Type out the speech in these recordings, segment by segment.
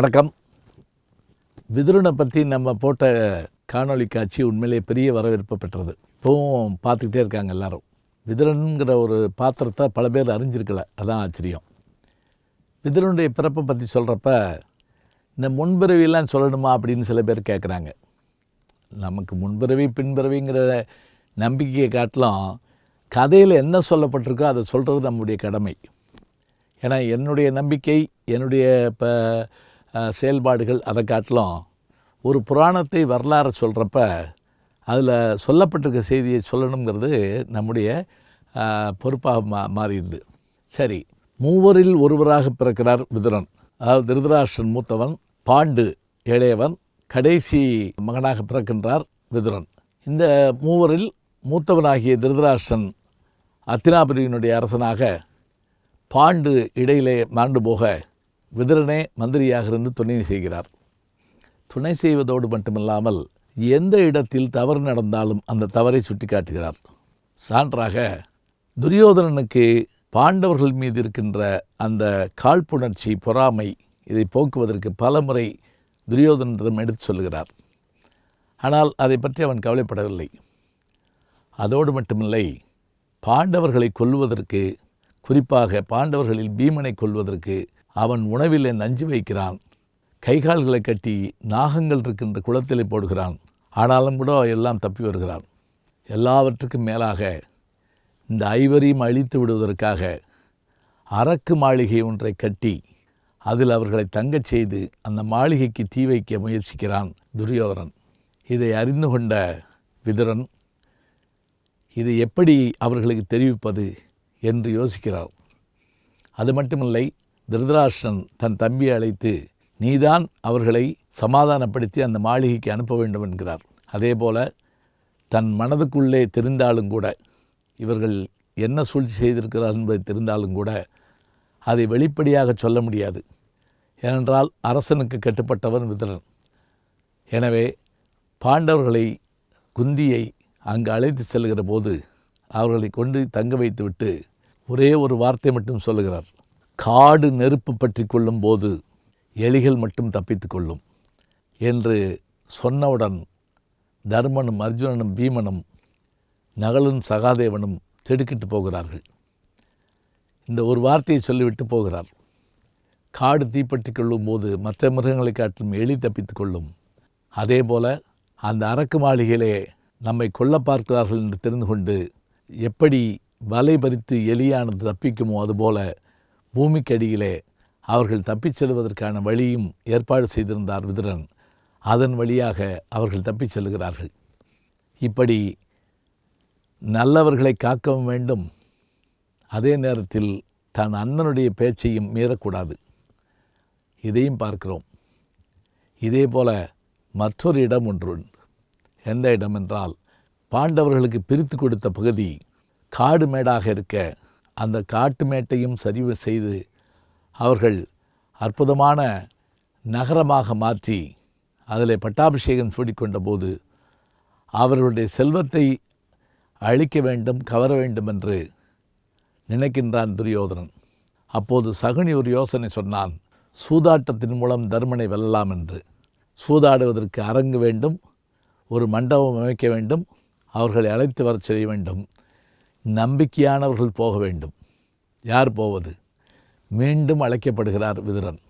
வணக்கம். விதுரனை பற்றி நம்ம போட்ட காணொளி காட்சி உண்மையிலே பெரிய வரவேற்பு பெற்றது. இப்போவும் பார்த்துக்கிட்டே இருக்காங்க எல்லாரும். விதுரனுங்கிற ஒரு பாத்திரத்தை பல பேர் அறிஞ்சிருக்கல. அதான் ஆச்சரியம். விதுரனுடைய பிறப்பை பற்றி சொல்கிறப்ப இந்த முன்பிறவிலாம் சொல்லணுமா அப்படின்னு சில பேர் கேட்குறாங்க நமக்கு முன்பிறவி பின்பிறவிங்கிற நம்பிக்கையை காட்டிலும் கதையில் என்ன சொல்லப்பட்டிருக்கோ அதை சொல்கிறது நம்முடைய கடமை. ஏன்னா என்னுடைய நம்பிக்கை என்னுடைய இப்போ செயல்பாடுகள் அதை காட்டிலும் ஒரு புராணத்தை வரலாறு சொல்கிறப்ப அதில் சொல்லப்பட்டிருக்க செய்தியை சொல்லணுங்கிறது நம்முடைய பொறுப்பாக மா மாறிடுது சரி மூவரில் ஒருவராக பிறக்கிறார் விதுரன். அதாவது திருதராஷ்டிரன் மூத்தவன் பாண்டு இளையவன் கடைசி மகனாக பிறக்கின்றார் விதுரன். இந்த மூவரில் மூத்தவனாகிய திருதராஷ்டிரன் அத்தினாபுரியினுடைய அரசனாக பாண்டு இடையிலே மாண்டு போக விதிரனே மந்திரியாக இருந்து துணை செய்கிறார். துணை செய்வதோடு மட்டுமில்லாமல் எந்த இடத்தில் தவறு நடந்தாலும் அந்த தவறை சுட்டிக்காட்டுகிறார். சான்றாக துரியோதனனுக்கு பாண்டவர்கள் மீது இருக்கின்ற அந்த காழ்ப்புணர்ச்சி பொறாமை இதை போக்குவதற்கு பலமுறை துரியோதனிடம் எடுத்து சொல்கிறார் ஆனால் அதை பற்றி அவன் கவலைப்படவில்லை. அதோடு மட்டுமில்லை பாண்டவர்களை கொல்வதற்கு குறிப்பாக பாண்டவர்களில் பீமனை கொல்வதற்கு அவன் உணவிலே நஞ்சு வைக்கிறான். கைகால்களை கட்டி நாகங்கள் இருக்கின்ற குளத்திலே போடுகிறான். ஆனாலும் கூட எல்லாம் தப்பி வருகிறான். எல்லாவற்றுக்கும் மேலாக இந்த ஐவரையும் அழித்து விடுவதற்காக அரக்கு மாளிகை ஒன்றை கட்டி அதில் அவர்களை தங்கச் செய்து அந்த மாளிகைக்கு தீ வைக்க முயற்சிக்கிறான் துரியோதனன். இதை அறிந்து கொண்ட விதுரன் இதை எப்படி அவர்களுக்கு தெரிவிப்பது? என்று யோசிக்கிறார் அது மட்டுமில்லை திருதராஷ்டிரன் தன் தம்பியை அழைத்து நீதான் அவர்களை சமாதானப்படுத்தி அந்த மாளிகைக்கு அனுப்ப வேண்டும் என்கிறார். அதேபோல தன் மனதுக்குள்ளே தெரிந்தாலும் கூட இவர்கள் என்ன சூழ்ச்சி செய்திருக்கிறார் என்பதை தெரிந்தாலும் கூட அதை வெளிப்படையாக சொல்ல முடியாது. ஏனென்றால் அரசனுக்கு கட்டுப்பட்டவன் விதுரன். எனவே பாண்டவர்களை குந்தியை அங்கு அழைத்து செல்கிற போது அவர்களை கொண்டு தங்க வைத்துவிட்டு ஒரே ஒரு வார்த்தை மட்டும் சொல்லுகிறார். காடு நெருப்பு பற்றி கொள்ளும் போது எலிகள் மட்டும் தப்பித்து கொள்ளும் என்று சொன்னவுடன் தர்மனும் அர்ஜுனனும் பீமனும் நகலும் சகாதேவனும் திடுக்கிட்டு போகிறார்கள். இந்த ஒரு வார்த்தையை சொல்லிவிட்டு போகிறார். காடு தீப்பற்றி கொள்ளும் போது மற்ற மிருகங்களை காட்டிலும் எலி தப்பித்து கொள்ளும். அதே போல அந்த அரக்கு மாளிகையிலே நம்மை கொல்ல பார்க்கிறார்கள் என்று தெரிந்து கொண்டு எப்படி வலை பறித்து எலியானது தப்பிக்குமோ அதுபோல பூமிக்கடியிலே அவர்கள் தப்பிச் செல்வதற்கான வழியும் ஏற்பாடு செய்திருந்தார் விதுரன். அதன் வழியாக அவர்கள் தப்பிச் செல்கிறார்கள். இப்படி நல்லவர்களை காக்கவும் வேண்டும். அதே நேரத்தில் தன் அண்ணனுடைய பேச்சையும் மீறக்கூடாது. இதையும் பார்க்கிறோம். இதே போல மற்றொரு இடம் ஒன்று எந்த இடம் என்றால் பாண்டவர்களுக்கு பிரித்து கொடுத்த பகுதி காடு மேடாக இருக்க அந்த காட்டு மேட்டையும் சரிவு செய்து அவர்கள் அற்புதமான நகரமாக மாற்றி அதில் பட்டாபிஷேகம் சூடிக்கொண்ட போது அவர்களுடைய செல்வத்தை அழிக்க வேண்டும் கவர வேண்டும் என்று நினைக்கின்றான் துரியோதனன். அப்போது சகுனி ஒரு யோசனை சொன்னான் சூதாட்டத்தின் மூலம் தர்மனை வெல்லலாம் என்று. சூதாடுவதற்கு அரங்கு வேண்டும் ஒரு மண்டபம் அமைக்க வேண்டும் அவர்களை அழைத்து வரச் செய்ய வேண்டும். நம்பிக்கையானவர்கள் போக வேண்டும். யார் போவது? மீண்டும் அழைக்கப்படுகிறார் விதுரன்.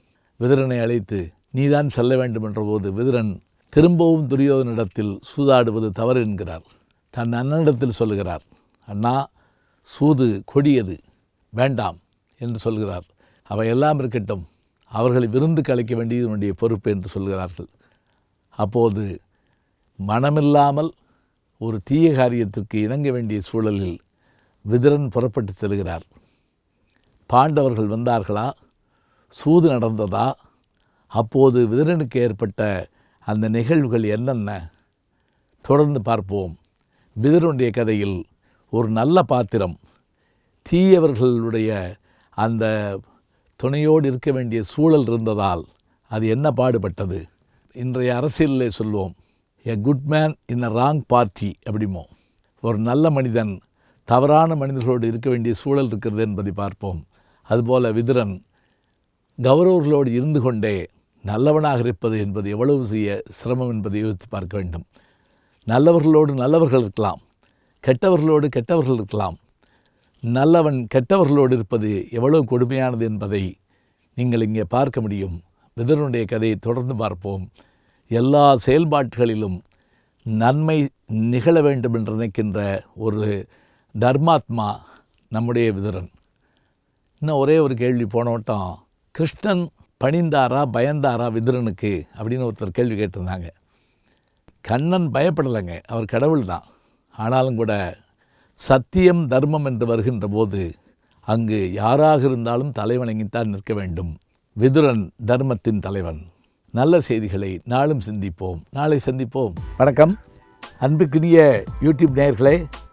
விதுரனை அழைத்து நீதான் செல்ல வேண்டும் என்றபோது விதுரன் திரும்பவும் துரியோதனிடத்தில் சூதாடுவது தவறு என்கிறார். தன் அண்ணனிடத்தில் சொல்லுகிறார் அண்ணா சூது கொடியது. வேண்டாம் என்று சொல்கிறார். அவை எல்லாம் இருக்கட்டும். அவர்களை விருந்து கலைக்க வேண்டியது என்னுடைய பொறுப்பு என்று சொல்கிறார்கள். அப்போது மனமில்லாமல் ஒரு தீய காரியத்திற்கு இணங்க வேண்டிய சூழலில் விதிரன் புறப்பட்டு செல்கிறார். பாண்டவர்கள் வந்தார்களா? சூது நடந்ததா? அப்போது விதிரனுக்கு ஏற்பட்ட அந்த நிகழ்வுகள் என்னென்ன? தொடர்ந்து பார்ப்போம். விதிரனுடைய கதையில் ஒரு நல்ல பாத்திரம். தீயவர்களுடைய அந்த துணையோடு இருக்க வேண்டிய சூழல் இருந்ததால் அது என்ன பாடுபட்டது? இன்றைய அரசியலில் சொல்லுவோம் a good man in a wrong party அப்படிமோ. ஒரு நல்ல மனிதன் தவறான மனிதர்களோடு இருக்க வேண்டிய சூழல் இருக்கிறது என்பதை பார்ப்போம். அதுபோல விதுரன் கௌரவர்களோடு இருந்து கொண்டே நல்லவனாக இருப்பது என்பது எவ்வளவு செய்ய சிரமம் என்பதை யோசித்து பார்க்க வேண்டும். நல்லவர்களோடு நல்லவர்கள் இருக்கலாம். கெட்டவர்களோடு கெட்டவர்கள் இருக்கலாம். நல்லவன் கெட்டவர்களோடு இருப்பது எவ்வளவு கொடுமையானது என்பதை நீங்கள் இங்கே பார்க்க முடியும். விதனுடைய கதையை தொடர்ந்து பார்ப்போம். எல்லா செயல்பாடுகளிலும் நன்மை நிகழ வேண்டும் என்று நினைக்கின்ற ஒரு தர்மாத்மா நம்முடைய விதுரன். இன்னும் ஒரே ஒரு கேள்வி போன வட்டம் கிருஷ்ணன் பணிந்தாரா பயந்தாரா விதுரனுக்கு? அப்படின்னு ஒருத்தர் கேள்வி கேட்டிருந்தாங்க. கண்ணன் பயப்படலைங்க அவர் கடவுள் தான். ஆனாலும் கூட சத்தியம் தர்மம் என்று வருகின்ற போது அங்கு யாராக இருந்தாலும் தலைவணங்கித்தான் நிற்க வேண்டும். விதுரன் தர்மத்தின் தலைவன். நல்ல செய்திகளை நாளும் சிந்திப்போம். நாளை சந்திப்போம். வணக்கம். அன்புக்குரிய யூடியூப் நேயர்களே